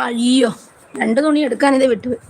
അയ്യോ രണ്ട് തുണി എടുക്കാൻ ഇത് വിട്ടുപോയി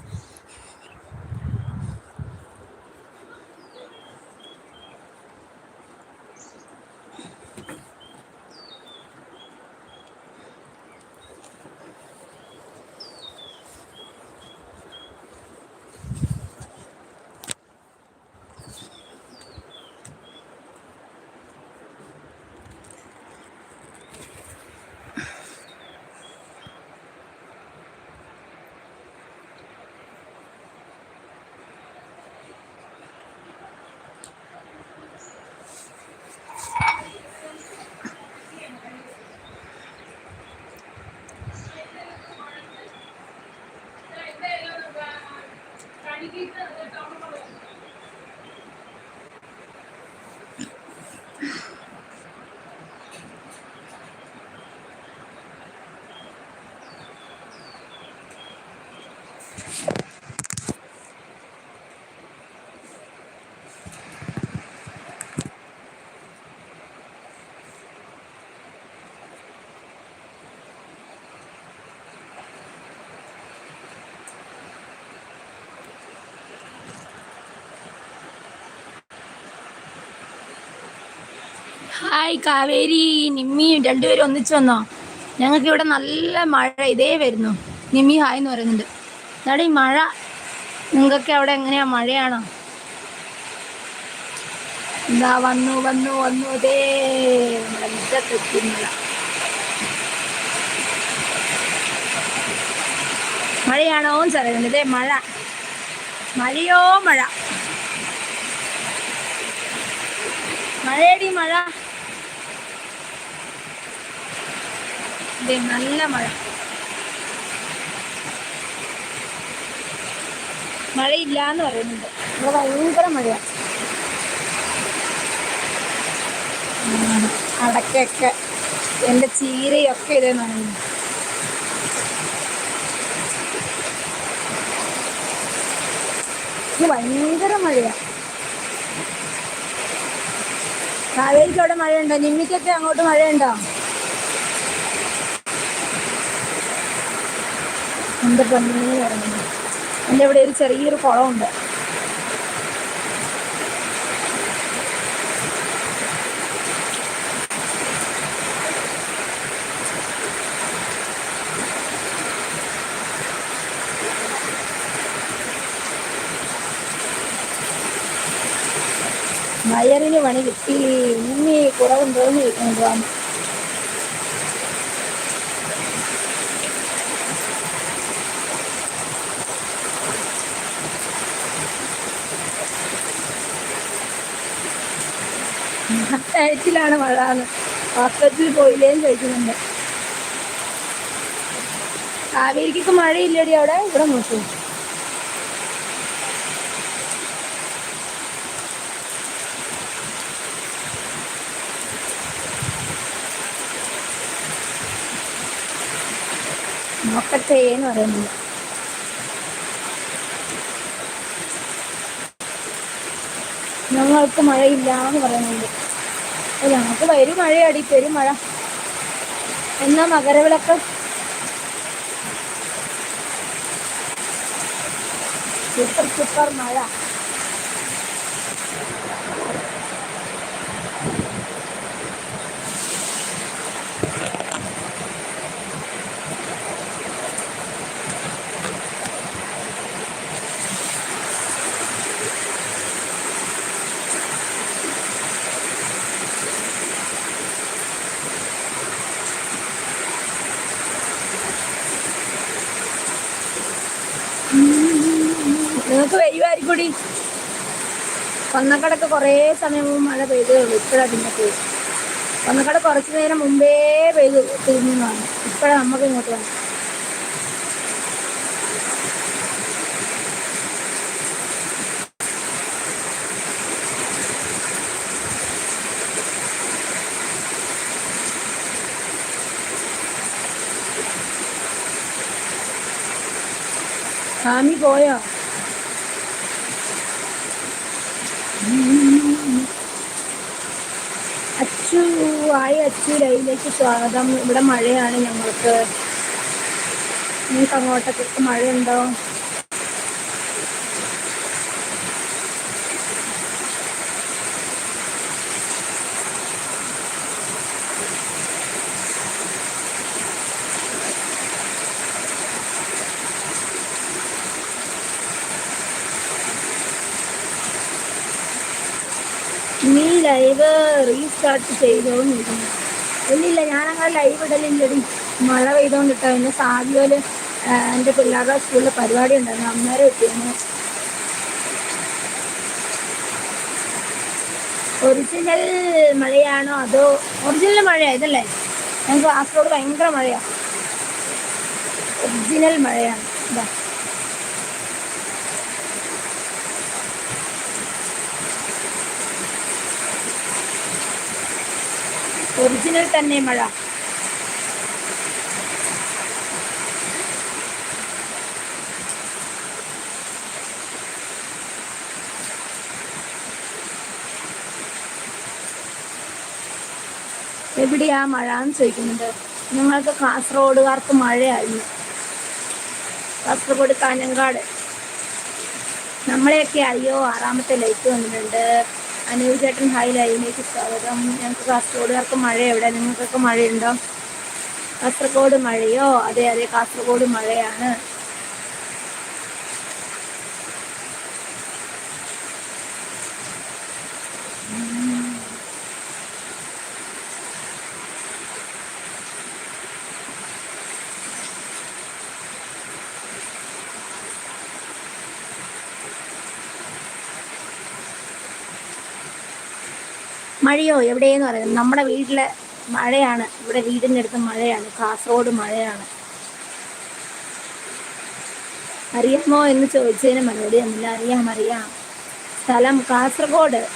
ഹായ് കാവേരി നിമ്മി രണ്ടുപേരും ഒന്നിച്ചു വന്നോ? ഞങ്ങൾക്ക് ഇവിടെ നല്ല മഴ ഇതേ വരുന്നു. നിമ്മി ഹായ് എന്ന് പറയുന്നുണ്ട്. എന്നാടെ ഈ മഴ നിങ്ങൾക്ക് അവിടെ എങ്ങനെയാ? മഴയാണോ? എന്താ വന്നു വന്നു വന്നു. അതേ മഴ. മഴയാണോ ഇതേ മഴ. മഴയോ മഴ? മഴയടി മഴ. നല്ല മഴ. മഴയില്ല എന്ന് പറയുന്നുണ്ട്. ഇവിടെ ഭയങ്കര മഴയാണ് അടക്കൊക്കെ എന്റെ ചീരയൊക്കെ ഇതേ നനഞ്ഞു. ഭയങ്കര മഴയാണ് കാവേരിക്ക് അവിടെ മഴയുണ്ടോ? നിമ്മിക്കൊക്കെ അങ്ങോട്ട് മഴയുണ്ടോ? എന്റെ പൊന്നേ പറയുന്നു എന്റെ ഇവിടെ ഒരു ചെറിയൊരു കുളമുണ്ട്. വയറിന് പണി കിട്ടി. ഇനി കുറവുണ്ടോന്ന് ചോദിക്കുന്നത് ടയറ്റിലാണ് മഴ എന്ന് ഹോസ്പിറ്റലിൽ പോയില്ലേന്ന് ചോദിക്കുന്നുണ്ട്. കാവേരിക്കൊക്കെ മഴയില്ലടി അവിടെ? ഇവിടെ നോക്കൂ. നോക്കട്ടെ എന്ന് പറയുന്നില്ല ഞങ്ങൾക്ക് മഴയില്ല എന്ന് പറയുന്നുണ്ട്. ഞങ്ങൾക്ക് വരും മഴയാടി പെരും മഴ. എന്നാ മകരവിളക്ക്? സൂപ്പർ സൂപ്പർ മഴ നിങ്ങൾക്ക് വരുമായിരിക്കൂടി കൊന്നക്കടക്ക് കുറേ സമയം മുമ്പ് മഴ പെയ്തേ ഉള്ളൂ ഇപ്പോഴാണ് പിന്നെ പോയി. കൊന്നക്കട കുറച്ചു നേരം മുമ്പേ പെയ്ത് വന്നു ഇപ്പോഴാണ് നമുക്ക് ഇങ്ങോട്ട് വന്നത്. സ്വാമി പോയോ? ആയി അച്ചു ലൈവിലേക്ക് സ്വാഗതം. ഇവിടെ മഴയാണ് ഞങ്ങൾക്ക്. നിങ്ങൾക്ക് അങ്ങോട്ടൊക്കെ മഴയുണ്ടോ? ലൈവ് റീസ്റ്റാർട്ട് ചെയ്തോന്നിരുന്നു ഇല്ലില്ല ഞാനങ്ങനെ ലൈവ് ഇടലില്ലടി. മഴ പെയ്തോണ്ടിട്ടോ. എന്നെ സാധ്യോൽ എന്റെ പിള്ളേരുടെ സ്കൂളിൽ പരിപാടി ഉണ്ടായിരുന്നു. അന്നേരം എത്തിയാണ് ഒറിജിനൽ മഴയാണോ അതോ ഒറിജിനൽ മഴയാ ഇതല്ലേ? ഞങ്ങൾക്ക് കാസർഗോഡ് ഭയങ്കര മഴയാണ് ഒറിജിനൽ മഴയാണ്. ഇതാ. ഒറിജിനൽ തന്നെ മഴ. എവിടെയാ മഴ എന്ന് ചോദിക്കുന്നുണ്ട്. ഞങ്ങൾക്ക് കാസർഗോഡുകാർക്ക് മഴയായിരുന്നു. കാസർഗോഡ് കാഞ്ഞങ്കാട് നമ്മളെയൊക്കെ അയ്യോ ആറാമത്തെ ലൈറ്റ് വന്നിട്ടുണ്ട്. അനൂപ് ചേട്ടൻ ഹായ് ലൈനിലേക്ക് സ്വാഗതം. ഞങ്ങൾക്ക് കാസർഗോഡുകാർക്ക് മഴ എവിടെ നിങ്ങൾക്കൊക്കെ മഴയുണ്ടോ? കാസർഗോഡ് മഴയോ? അതെ അതെ കാസർഗോഡ് മഴയാണ്. മഴയോ എവിടെയെന്ന് പറയുന്നത് നമ്മുടെ വീട്ടിലെ മഴയാണ്. ഇവിടെ വീടിന്റെ അടുത്ത് മഴയാണ്. കാസർഗോഡ് മഴയാണ്. അറിയാമോ എന്ന് ചോദിച്ചതിന് മറുപടി ഒന്നുമില്ല അറിയാം അറിയാം. സ്ഥലം കാസർഗോഡ്.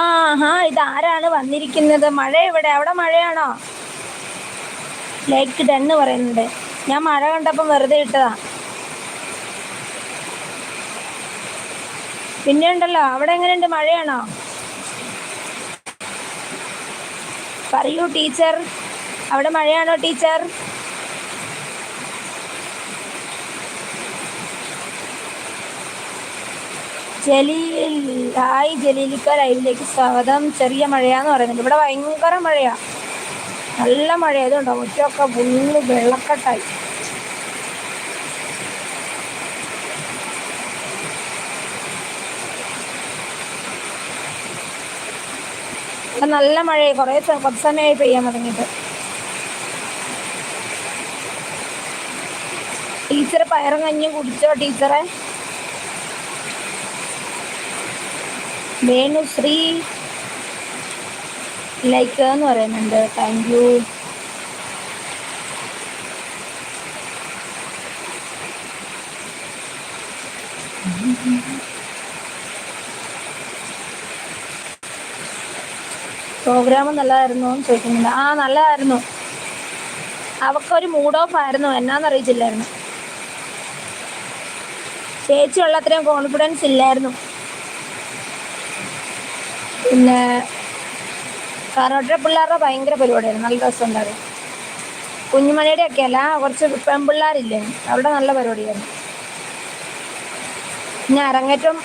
ആഹാ ഇതാരാണ് വന്നിരിക്കുന്നത്? മഴ ഇവിടെ അവിടെ മഴയാണോ? ലൈക്ക് ടെന്ന് പറയുന്നുണ്ട്. ഞാൻ മഴ കണ്ടപ്പം വെറുതെ ഇട്ടതാ. പിന്നെ ഉണ്ടല്ലോ അവിടെ എങ്ങനെയുണ്ട്? മഴയാണോ? പറയൂ ടീച്ചർ. അവിടെ മഴയാണോ ടീച്ചർ? ജലീൽ ഹായ് ജലീലിക്ക ലൈവിലേക്ക് സ്വാഗതം. ചെറിയ മഴയാന്ന് പറയുന്നുണ്ട്. ഇവിടെ ഭയങ്കര മഴയാ. നല്ല മഴ ഉണ്ടോ മുറ്റമൊക്കെ ഫുള്ള് വെള്ളക്കെട്ടായി. ഇപ്പൊ നല്ല മഴയായി. കുറേ കുറച്ച് സമയമായി പെയ്യാൻ തുടങ്ങിയിട്ട്. ടീച്ചർ പയറും കഞ്ഞും കുടിച്ചോ ടീച്ചറെ? വേണുശ്രീ ലൈക്ക് എന്ന് പറയുന്നുണ്ട്. താങ്ക് യു പ്രോഗ്രാം നല്ലതായിരുന്നു എന്ന് ചോദിക്കുന്നുണ്ട്. ആ നല്ലതായിരുന്നു. അവക്കൊരു മൂഡ് ഓഫ് ആയിരുന്നു. എന്നാന്ന് അറിയിച്ചില്ലായിരുന്നു ചേച്ചി ഉള്ള അത്രയും കോൺഫിഡൻസ് ഇല്ലായിരുന്നു. പിന്നെ കാരോട്ടെ പിള്ളേരുടെ ഭയങ്കര പരിപാടിയായിരുന്നു. നല്ല രസമുണ്ടായിരുന്നു. കുഞ്ഞുമണിയുടെ ഒക്കെ അല്ല കുറച്ച് പെൺപിള്ളേരില്ലേ? അവിടെ നല്ല പരിപാടിയായിരുന്നു. പിന്നെ അരങ്ങേറ്റം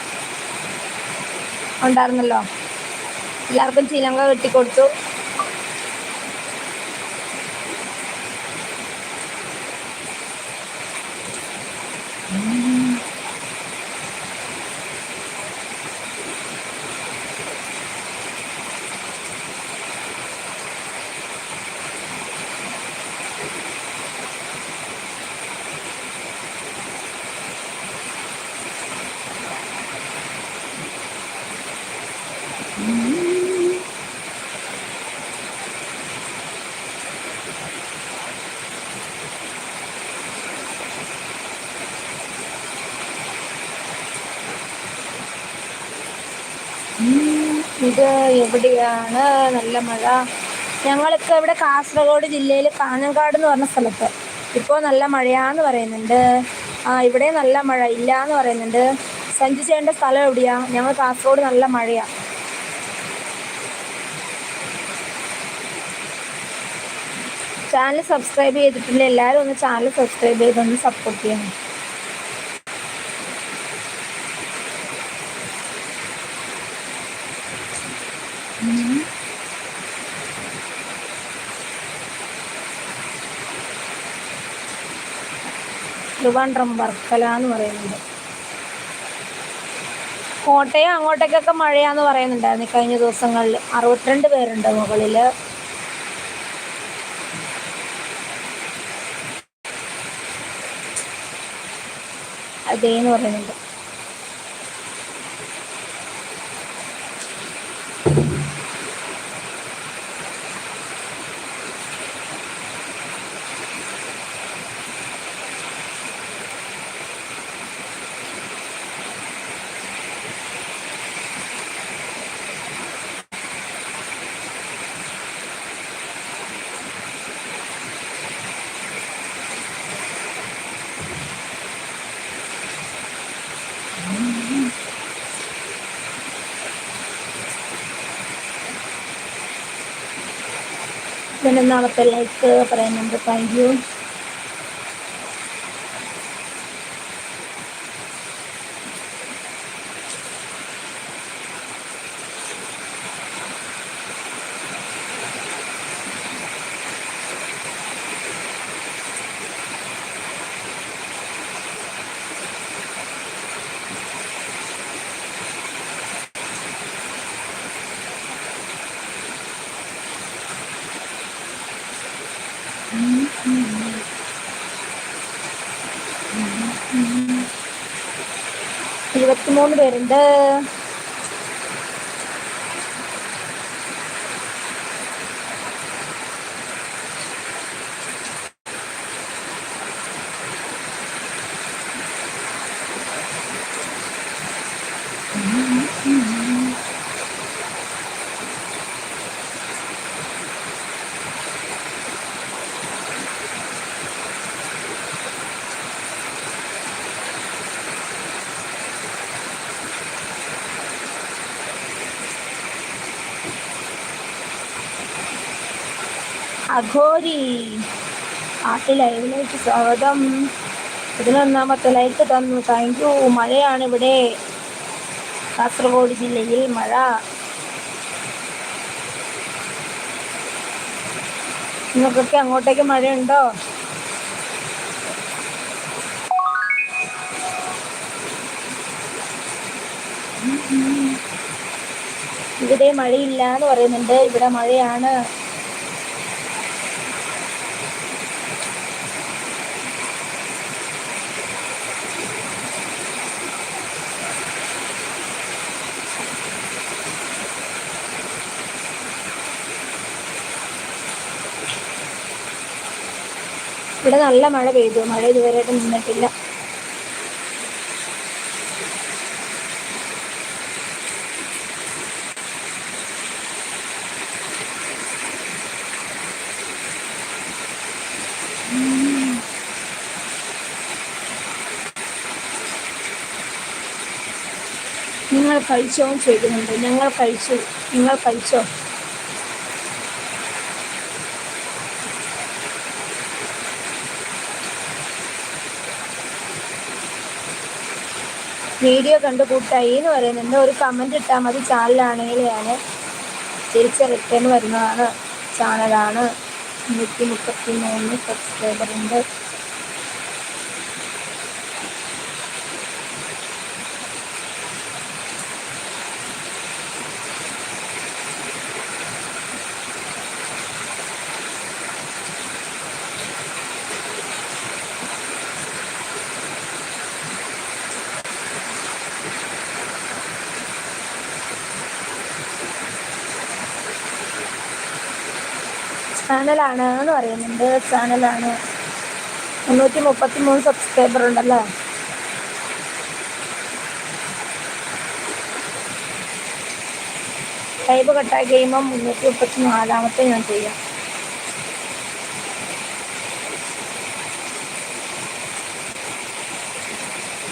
ഉണ്ടായിരുന്നല്ലോ. എല്ലാവർക്കും ചിലങ്ക കെട്ടിക്കൊടുത്തു ഇത് എവിടെയാണ്? നല്ല മഴ. ഞങ്ങൾക്ക് ഇവിടെ കാസർഗോഡ് ജില്ലയിൽ കാഞ്ഞങ്കാട് എന്ന് പറഞ്ഞ സ്ഥലത്ത്. ഇപ്പോൾ നല്ല മഴയാന്ന് പറയുന്നുണ്ട്. ആ ഇവിടെ നല്ല മഴ ഇല്ല എന്ന് പറയുന്നുണ്ട്. സഞ്ചി ചെയ്യേണ്ട സ്ഥലം എവിടെയാ? ഞങ്ങൾ കാസർഗോഡ് നല്ല മഴയാ. ചാനൽ സബ്സ്ക്രൈബ് ചെയ്തിട്ടില്ല. എല്ലാവരും ഒന്ന് ചാനൽ സബ്സ്ക്രൈബ് ചെയ്തൊന്ന് സപ്പോർട്ട് ചെയ്യണം. ട്രിവാൻഡ്രം വർക്കല എന്ന് പറയുന്നുണ്ട്. കോട്ടയം അങ്ങോട്ടേക്കൊക്കെ മഴയാന്ന് പറയുന്നുണ്ടായിരുന്നു കഴിഞ്ഞ ദിവസങ്ങളിൽ. അറുപത്തിരണ്ട് പേരുണ്ട് മുകളിൽ അതേന്ന് പറയുന്നുണ്ട്. പതിനൊന്നാമത്തെ ലൈക്ക് പറയുന്നുണ്ട്. താങ്ക് യു ഇരുപത്തിമൂന്ന് പേരുണ്ട്. അഘോരി. ആട്ടി ലൈവിലേക്ക് സ്വാഗതം. പതിനൊന്നാമത്തെ ലൈക്ക് തന്നു. താങ്ക് യു മഴയാണ് ഇവിടെ. കാസർഗോഡ് ജില്ലയിൽ മഴ. നിങ്ങൾക്കൊക്കെ അങ്ങോട്ടേക്ക് മഴയുണ്ടോ? ഇവിടെ മഴയില്ല എന്ന് പറയുന്നുണ്ട്. ഇവിടെ മഴയാണ്. ഇവിടെ നല്ല മഴ പെയ്തു. മഴ ഇതുവരെയായിട്ട് നിന്നിട്ടില്ല. നിങ്ങൾ കഴിച്ചോ ചോദിക്കുന്നുണ്ട്. ഞങ്ങൾ കഴിച്ചു. നിങ്ങൾ കഴിച്ചോ? വീഡിയോ കണ്ട് കൂട്ടായി എന്ന് പറയുന്നുണ്ട് ഒരു കമന്റ് ഇട്ടാൽ മതി. ചാനലാണെങ്കിൽ ഞാൻ തിരിച്ച് റിട്ടേൺ വരുന്നതാണ്. ചാനലാണ് നൂറ്റി മുപ്പത്തി മൂന്ന് സബ്സ്ക്രൈബർ ചാനലാണ് എന്ന് പറയുന്നുണ്ട്. ചാനലാണ്. മുന്നൂറ്റി മുപ്പത്തി മൂന്ന് സബ്സ്ക്രൈബർ ഉണ്ടല്ലോ? ലൈവ് കട്ടായി കഴിയുമ്പോൾ മുന്നൂറ്റി മുപ്പത്തി നാലാമത്തെ ഞാൻ ചെയ്യാം.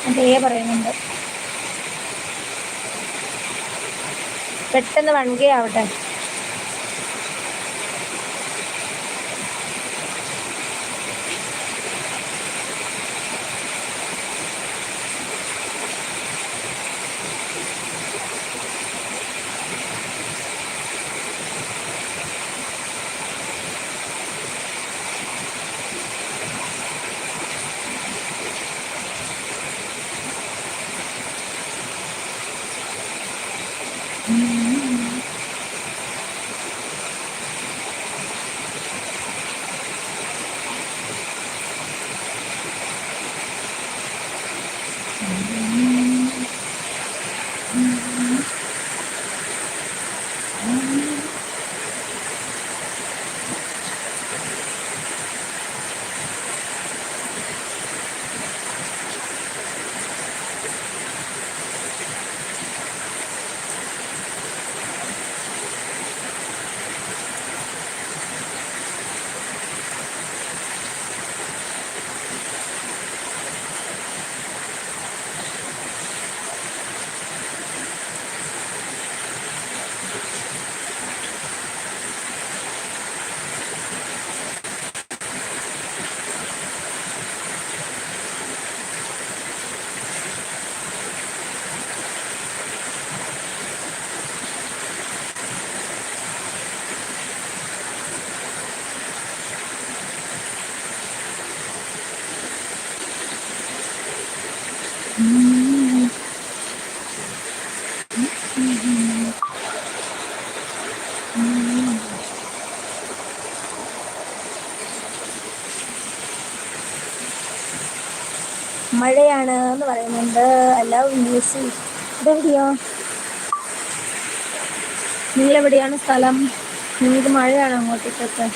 അതേ പറയുന്നുണ്ട്. പെട്ടെന്ന് വൺ ആവട്ടെ. മഴയാണ് എന്ന് പറയുന്നുണ്ട്. അല്ല ന്യൂസ് ഇതെവിടെയോ? നിങ്ങളെവിടെയാണ് സ്ഥലം? നിങ്ങൾക്ക് മഴയാണ് അങ്ങോട്ടേക്കൊക്കെ?